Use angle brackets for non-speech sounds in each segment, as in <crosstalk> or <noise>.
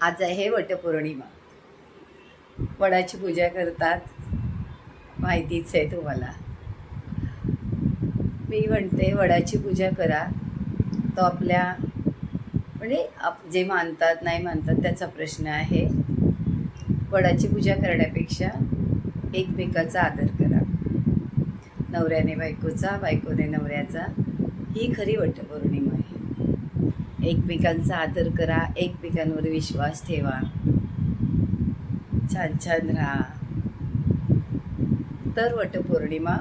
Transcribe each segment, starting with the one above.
आज आहे वटपौर्णिमा. वडाची पूजा करतात. माहितीच आहे तुम्हाला. मी म्हणते वडाची पूजा करा. तो आपल्या म्हणजे आप जे मानतात नाही मानतात त्याचा प्रश्न आहे. वडाची पूजा करण्यापेक्षा एकमेकाचा आदर करा. नवऱ्याने बायकोचा बायकोने नवऱ्याचा. ही खरी वटपौर्णिमा आहे. एकमेकांचा आदर करा एकमेकांवर विश्वास ठेवा. छान छान राहा. तर वटपौर्णिमा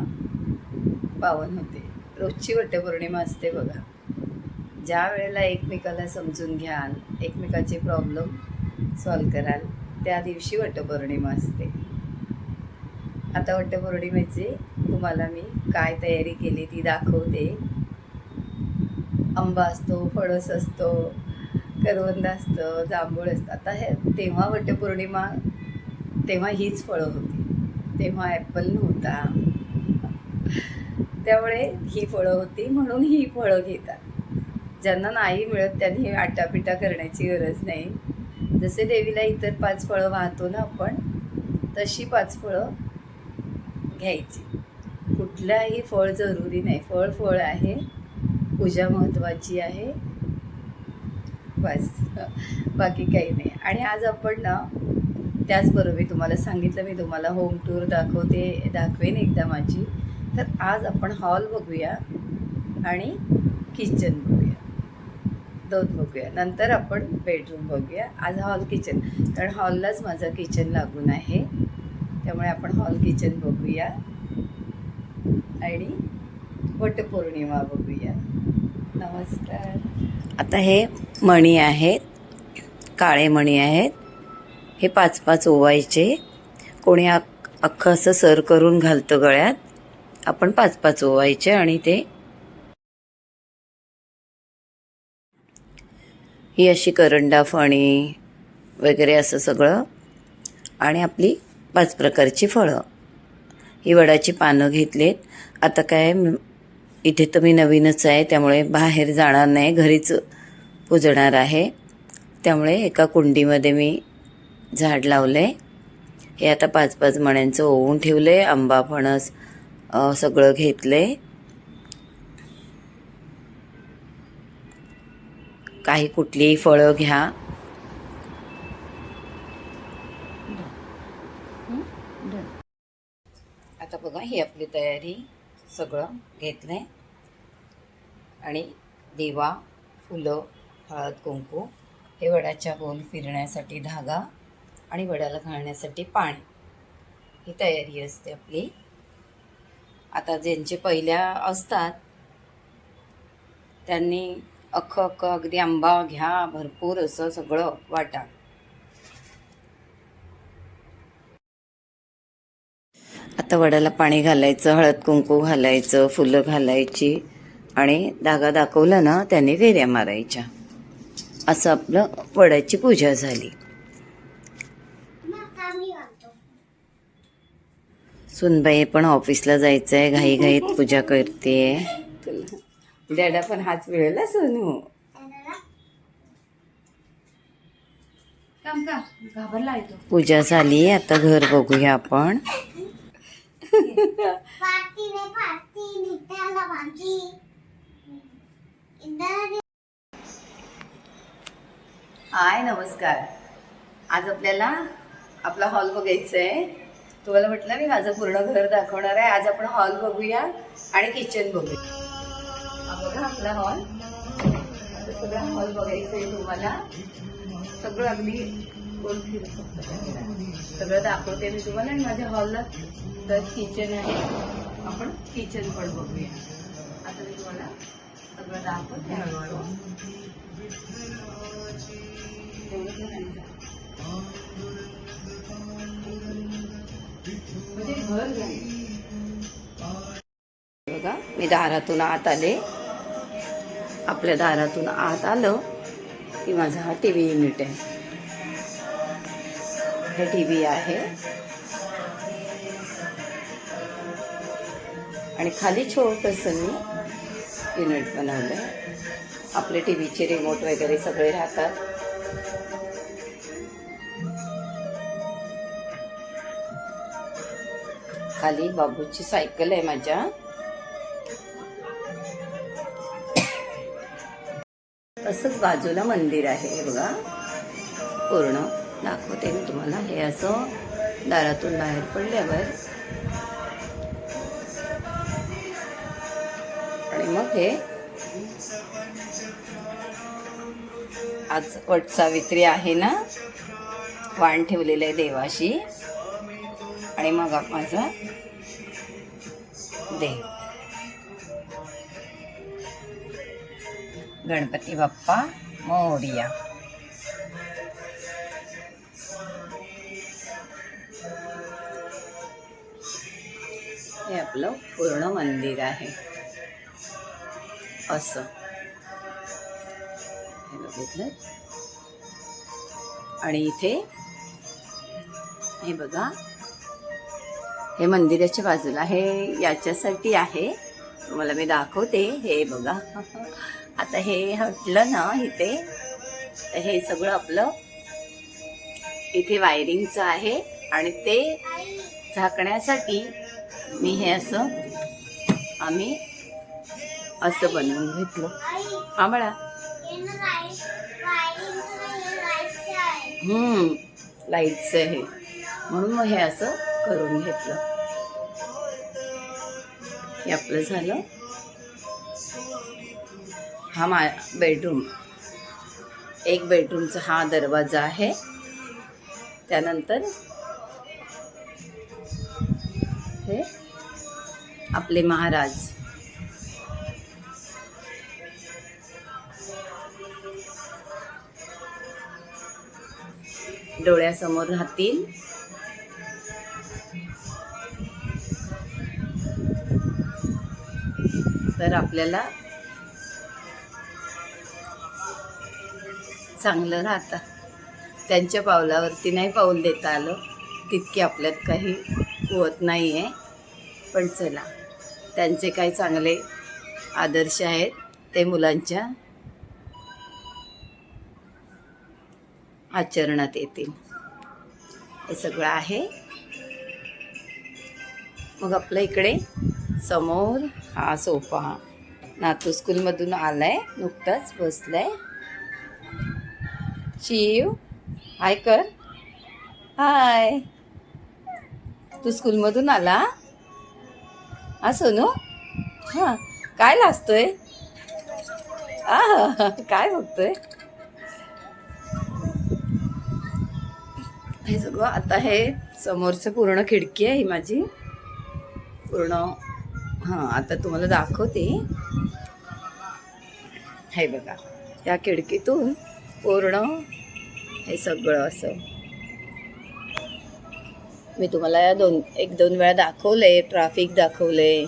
पावन होते. रोजची वटपौर्णिमा असते बघा. ज्या वेळेला एकमेकाला समजून घ्याल एकमेकाचे प्रॉब्लेम सॉल्व कराल त्या दिवशी वटपौर्णिमा असते. आता वटपौर्णिमेचे तुम्हाला मी काय तयारी केली ती दाखवते. आंबा असतो फणस असतो करवंद असतं जांभूळ असतं. आता हे तेव्हा वटपौर्णिमा तेव्हा हीच फळं होती. तेव्हा ॲपल नव्हता. त्यामुळे ही फळं होती म्हणून ही फळं घेतात. ज्यांना नाही मिळत त्यांनी आटापिटा करण्याची गरज नाही. जसे देवीला इतर पाच फळं वाहतो ना आपण तशी पाच फळं घ्यायची. कुठलंही फळ जरुरी नाही. फळ फळ आहे. पूजा महत्त्वाची आहे. बस. बाकी काही नाही. आणि आज आपण ना त्याचबरोबर मी तुम्हाला सांगितलं मी तुम्हाला होम टूर दाखवते दाखवेन एकदा माझी. तर आज आपण हॉल बघूया आणि किचन बघूया. दोन बघूया. नंतर आपण बेडरूम बघूया. आज हॉल किचन कारण हॉललाच माझं किचन लागून आहे. त्यामुळे आपण हॉल किचन बघूया. आणि वटपौर्णिमा बघूया. नमस्कार. आता हे मणी आहेत काळे मणी आहेत. हे पाच पाच ओवायचे. कोणी अक अख्खं असं सर करून घालतं गळ्यात. आपण पाच पाच ओवायचे आणि ते ही अशी करंडा फणी वगैरे असं सगळं आणि आपली पाच प्रकारची फळं. ही वडाची पानं घेतलीत. आता काय इथे तर मी नवीनच आहे त्यामुळे बाहेर जाणार नाही घरीच पुजणार आहे. त्यामुळे एका कुंडीमध्ये मी झाड लावलं. आहे हे आता पाच पाच मण्यांचं ओवून ठेवलं आहे आंबा फणस सगळं घेतलं. आहे काही कुठलीही फळं घ्या. आता बघा ही आपली तयारी सगळं घेतलं आहे आणि दिवा फुलं हळद कुंकू हे वडाच्या गोल फिरण्यासाठी धागा आणि वडाला घालण्यासाठी पाणी. ही तयारी असते आपली. आता ज्यांचे पहिल्या असतात त्यांनी अख्खं अख्खं अगदी आंबा घ्या भरपूर असं सगळं वाटा. आता वडाला पाणी घालायचं हळद कुंकू घालायचं फुलं घालायची. आणि धागा दाखवला ना त्याने फेऱ्या मारायच्या. असं आपलं वडाची पूजा झाली. सुनबाई पण ऑफिसला जायचं आहे घाईघाईत पूजा करते डॅडा पण हाच मिळेल सोनू. पूजा झाली आता घर बघूया आपण. हाय नमस्कार. आज आपल्याला आपला हॉल बघायचा आहे तुम्हाला म्हटलं मी माझं पूर्ण घर दाखवणार आहे. आज आपण हॉल बघूया आणि किचन बघूया. बघा आपला हॉल. सगळा हॉल बघायचा आहे तुम्हाला. सगळं अगदी गोल फिरू सगळं दाखवते मी तुम्हाला. आणि माझ्या हॉलला तर किचन आहे. आपण किचन पण बघूया. आता मी तुम्हाला सगळं दाखवते हळूहळू बघा मी दारातून आत आले. आपल्या दारातून आत आलं की माझा हा टी व्ही युनिट आहे. हे टी व्ही आहे. आणि खाली छोटंसं मी युनिट बनवलं. आहे आपले टी व्हीचे रिमोट वगैरे सगळे राहतात. खाली बाबूची सायकल आहे माझ्या. तसंच बाजूला मंदिर आहे हे बघा. पूर्ण. दाखवते मी तुम्हाला. हे असं दारातून बाहेर पडल्यावर. आणि मग हे आज वट सावित्री आहे ना? वाण ठेवलेलं आहे देवाशी. आणि मग माझा देव गणपती बाप्पा मोरिया. हे आपलं पूर्ण मंदिर आहे. असं. हे बघितलं आणि इथे हे बघा. हे मंदिराच्या बाजूला हे याच्यासाठी आहे. तुम्हाला मी दाखवते. हे बघा. <laughs> आता हे हटलं ना इथे तर हे सगळं आपलं इथे वायरिंगचं आहे. आणि ते झाकण्यासाठी मी हे असं आम्ही असं बनवून घेतलं. आंबळा. हा हे हम्म लाईटचं आहे म्हणून मग हे असं करून घेतलं. हे आपलं झालं. हा मा बेडरूम एक बेडरूमचा हा दरवाजा आहे. त्यानंतर हे आपले महाराज. डोळ्यासमोर राहतील. तर आपल्याला चांगलं राहतं. त्यांच्या पावलावरती नाही पाऊल देता आलं. तितकी आपल्यात काही कुवत नाही आहे पण चला त्यांचे काही चांगले आदर्श आहेत ते मुलांच्या आचरणात येतील. हे सगळं आहे. मग आपल्या इकडे समोर हा सोफा. नातू स्कूलमधून आलाय नुकताच बसलाय. शिव हाय कर. हाय तू स्कूलमधून आला? हा सोनू? हां काय लाजतोय? आ काय बघतोय? हे सगळं आता हे समोरचं पूर्ण खिडकी आहे ही माझी. पूर्ण हां आता तुम्हाला दाखवते. हे बघा या खिडकीतून पूर्ण हे सगळं असं. मी तुम्हाला या दोन एक दोन वेळा दाखवले ट्राफिक दाखवले.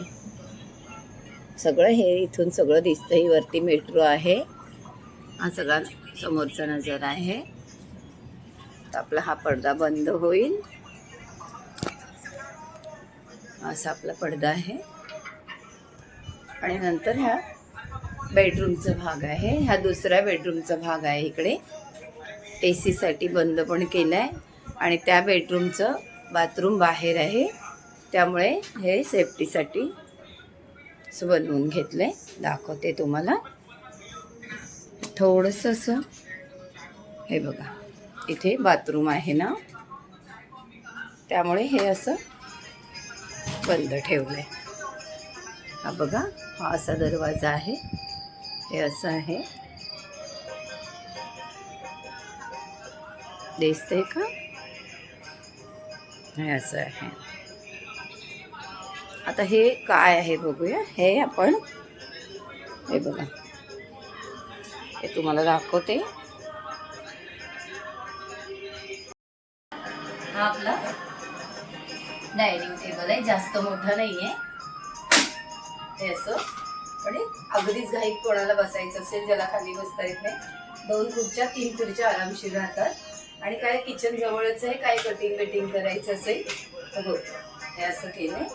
सगळं हे इथून सगळं दिसतं ही वरती मेट्रो आहे. हा सगळा समोरचा नजर आहे. आपला हा पडदा बंद होईल. असा आपला पडदा आहे. आणि नंतर ह्या बेडरूमचा भाग आहे. हा दुसऱ्या बेडरूमचा भाग आहे इकडे. ए सीसाठी बंद पण केलं आहे आणि त्या बेडरूमचं बाथरूम बाहेर आहे. त्यामुळे हे सेफ्टीसाठी बनवून घेतलं आहे दाखवते तुम्हाला. थोडंसं असं. हे बघा. इथे बाथरूम आहे ना. त्यामुळे हे असं बंद ठेवलं आहे हा बघा हा असा दरवाजा आहे. हे असं आहे. दिसतंय का? हे असं आहे. आता हे काय आहे बघूया. हे आपण हे बघा. हे तुम्हाला दाखवते. हा आपला डायनिंग टेबल आहे जास्त मोठा नाही आहे हे असं. हे अगदीच घाईत कोणाला बसायचं असेल ज्याला खाली बसता येत नाही दोन खुर्च्या तीन खुर्च्या आरामशीर राहतात. आणि काय किचन जवळच आहे काय कटिंग बिटिंग करायचं असेल होतं हे असं केलंय.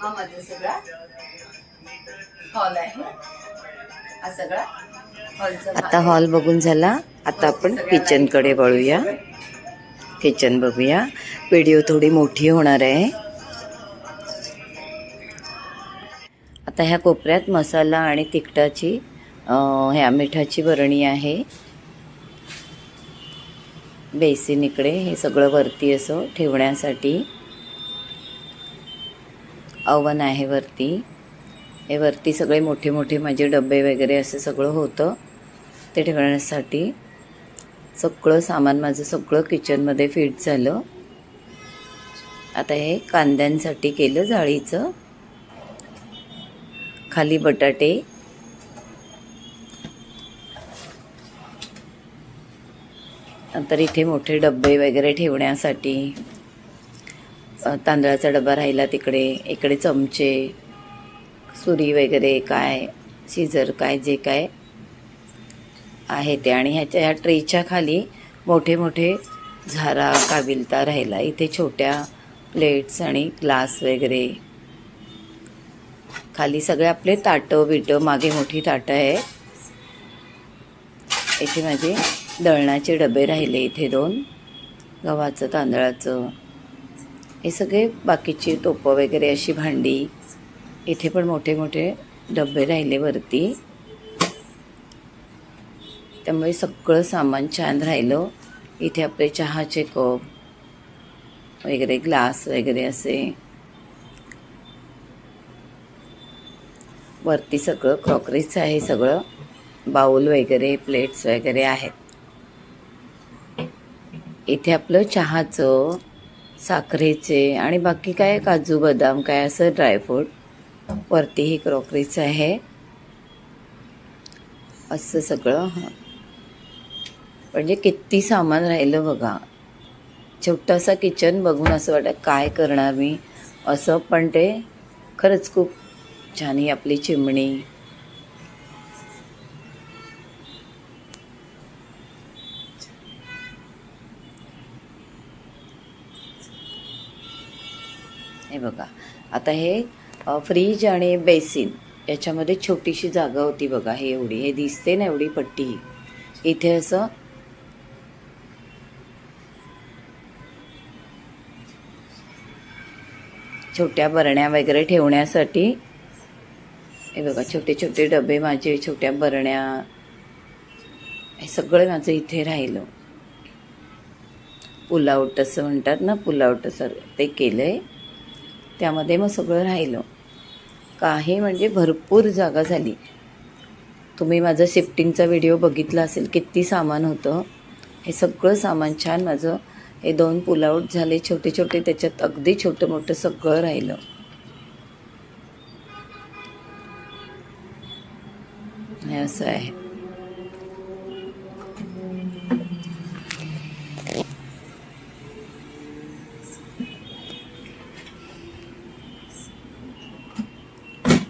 हा माझा सगळा हॉल आहे. हा सगळा हॉलचा आता हॉल बघून झाला. आता आपण किचनकडे वळूया. किचन बघूया. व्हिडिओ थोडी मोठी होणार आहे. आता ह्या कोपऱ्यात मसाला आणि तिखटाची ह्या मिठाची बरणी आहे. बेसिन इकडे हे सगळं वरती असं ठेवण्यासाठी. अवन आहे वरती. हे वरती सगळे मोठे मोठे माझे डबे वगैरे असं सगळं होतं. ते ठेवण्यासाठी सगळं सामान माझं सगळं किचनमध्ये फिट झालं. आता हे कांद्यांसाठी केलं जाळीचं. खाली बटाटे. नंतर इथे मोठे डबे वगैरे ठेवण्यासाठी तांदळाचा डबा राहिला तिकडे इकडे चमचे सुरी वगैरे काय सीझर काय जे काय. आहे ते. आणि ह्याच्या ह्या ट्रेच्या खाली मोठे मोठे झारा काबिलता राहिला. इथे छोट्या प्लेट्स आणि ग्लास वगैरे. खाली सगळे आपले ताटं बिटं मागे मोठी ताटं आहेत इथे माझे दळणाचे डबे राहिले इथे दोन. गव्हाचं तांदळाचं. हे सगळे बाकीची टोपं वगैरे अशी भांडी. इथे पण मोठे मोठे डबे राहिले वरती. त्यामुळे सगळं सामान छान राहिलं. इथे आपले चहाचे कप वगैरे ग्लास वगैरे असे. वरती सगळं क्रॉकरीच आहे सगळं. बाऊल वगैरे प्लेट्स वगैरे आहेत. इथे आपलं चहाचं साखरेचे आणि बाकी काय काजू बदाम काय असं ड्रायफ्रूट वरतीही क्रॉकरीचं आहे. असं सगळं. म्हणजे किती सामान राहिलं बघा. छोटासा किचन बघून असं वाटतं काय करणार मी? असं पण ते खरंच खूप छान ही आपली चिमणी. हे बघा. आता हे फ्रीज आणि बेसिन याच्यामध्ये छोटीशी जागा होती बघा. हे एवढी. हे दिसते ना एवढी पट्टी. इथे असं छोट्या बरण्या वगैरे ठेवण्यासाठी. हे बघा छोटे छोटे डबे माझे छोट्या बरण्या. हे सगळं माझं इथे राहिलं. पुलावट असं म्हणतात ना पुलावट सर ते केलं आहे त्यामध्ये मग सगळं राहिलं. काही म्हणजे भरपूर जागा झाली. तुम्ही माझा शिफ्टिंगचा व्हिडिओ बघितला असेल किती सामान होतं. हे सगळं सामान छान माझं हे दोन पुलावट झाले छोटे छोटे त्याच्यात अगदी छोटं मोठं सगळं राहिलं. हे असं आहे.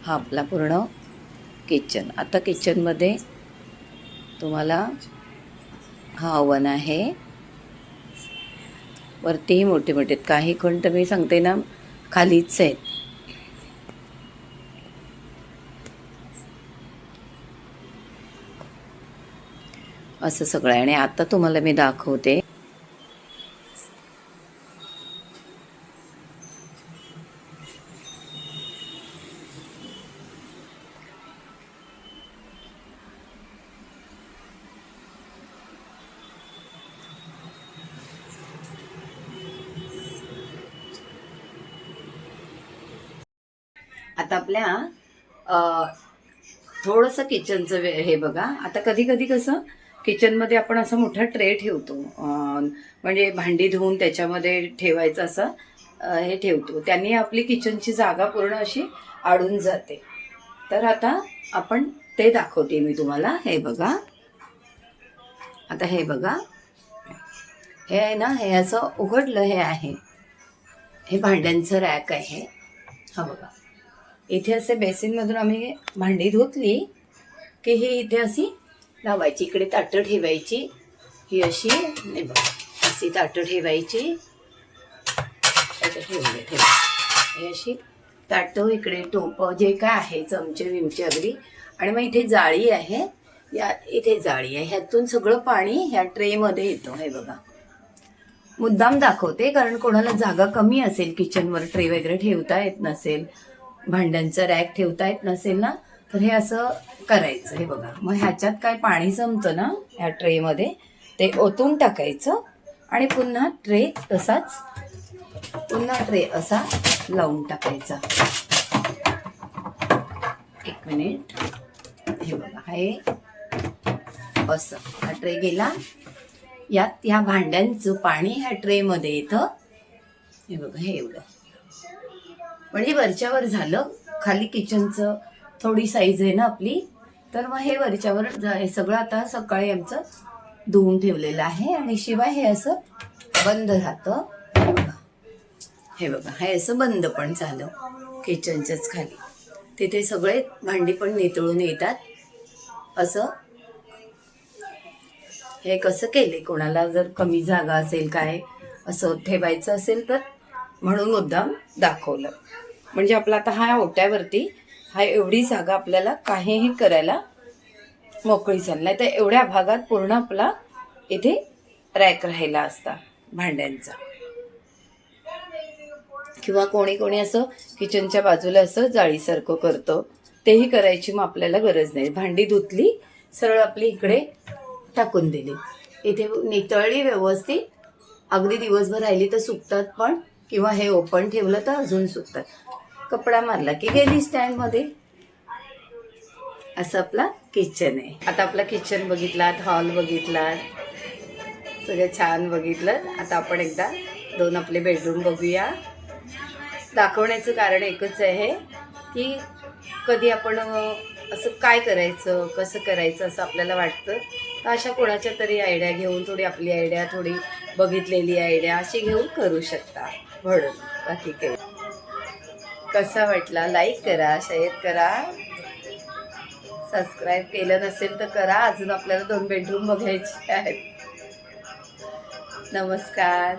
हा आपला पूर्ण किचन आता किचनमध्ये तुम्हाला हा ओवन आहे. वरतीही मोठे मोठे आहेत. काही खंड तर मी सांगते ना खालीच आहेत. असं सगळं आहे. आणि आता तुम्हाला मी दाखवते. आता आपल्या थोडंसं किचनचं वे- हे बघा. आता कधी कधी कसं किचनमध्ये आपण असं मोठा ट्रे ठेवतो. म्हणजे भांडी धुवून त्याच्यामध्ये ठेवायचं असं हे ठेवतो. त्यांनी आपली किचनची जागा पूर्ण अशी आडून जाते. तर आता आपण ते दाखवते मी तुम्हाला. हे बघा. आता हे बघा. हे आहे ना हे असं उघडलं हे आहे. हे भांड्यांचं रॅक आहे. हा बघा. इथे असे बेसिनमधून आम्ही भांडी धुतली की ही इथे अशी लावायची. इकडे ताटं ठेवायची. ही अशी नाही बघ अशी ताटं ठेवायची. त्याच्यात ठेवले ठेव. ही अशी ताटं इकडे टोपं जे काय आहे चमचे विमचे अगदी. आणि मग इथे जाळी आहे. या इथे जाळी आहे. ह्यातून सगळं पाणी ह्या ट्रेमध्ये येतं हे बघा. मुद्दाम दाखवते कारण कोणाला जागा कमी असेल किचनवर ट्रे वगैरे ठेवता येत नसेल. भांड्यांचं रॅक ठेवता येत नसेल ना तर हे असं करायचं. हे बघा मग ह्याच्यात काय पाणी जमतं ना ह्या ट्रेमध्ये ते ओतून टाकायचं आणि पुन्हा ट्रे तसाच पुन्हा ट्रे असा लावून टाकायचा. एक मिनिट. हे बघा हे असं. हा ट्रे गेला. यात ह्या भांड्यांचं पाणी ह्या ट्रेमध्ये येतं. हे बघा हे एवढं. म्हणजे वरच्यावर झालं. खाली किचनचं थोडी साईज आहे ना आपली. तर मग हे वरच्यावर हे सगळं आता सकाळी आमचं धुवून ठेवलेलं आहे. आणि शिवाय हे असं बंद राहतं. हे बघा हे बघा हे असं बंद पण झालं किचनच्याच खाली. तिथे सगळे भांडी पण नितळून येतात. असं. हे कसं केले कोणाला जर कमी जागा असेल काय असं ठेवायचं असेल तर? म्हणून मुद्दाम दाखवलं. म्हणजे आपला आता हा ओट्यावरती हा एवढी जागा आपल्याला काहीही करायला मोकळी चालली तर एवढ्या भागात पूर्ण आपला इथे रॅक राहिला असता भांड्यांचा. किंवा कोणी कोणी असं किचनच्या बाजूला असं जाळीसारखं करतं. तेही करायची मग आपल्याला गरज नाही. भांडी धुतली सरळ आपली इकडे टाकून दिली. इथे नितळली व्यवस्थित अगदी दिवसभर राहिली तर सुकतात पण किंवा हे ओपन ठेवलं तर अजून सुकतात. कपडा मारला की गेली स्टँडमध्ये असं आपला किचन आहे. आता आपला किचन बघितलात हॉल बघितलात. सगळं छान बघितलं. आता आपण एकदा दोन आपले बेडरूम बघूया. दाखवण्याचं कारण एकच आहे की कधी आपण असं काय करायचं कसं करायचं असं आपल्याला वाटतं. तर अशा कोणाच्या तरी आयडिया घेऊन थोडी आपली आयडिया थोडी बघितलेली आयडिया अशी घेऊन करू शकता. म्हणून बाकी काही. कसा वाटला? लाईक करा शेअर करा. सबस्क्राईब केलं नसेल तर करा. अजून आपल्याला दोन बेडरूम बघायचे आहेत. नमस्कार.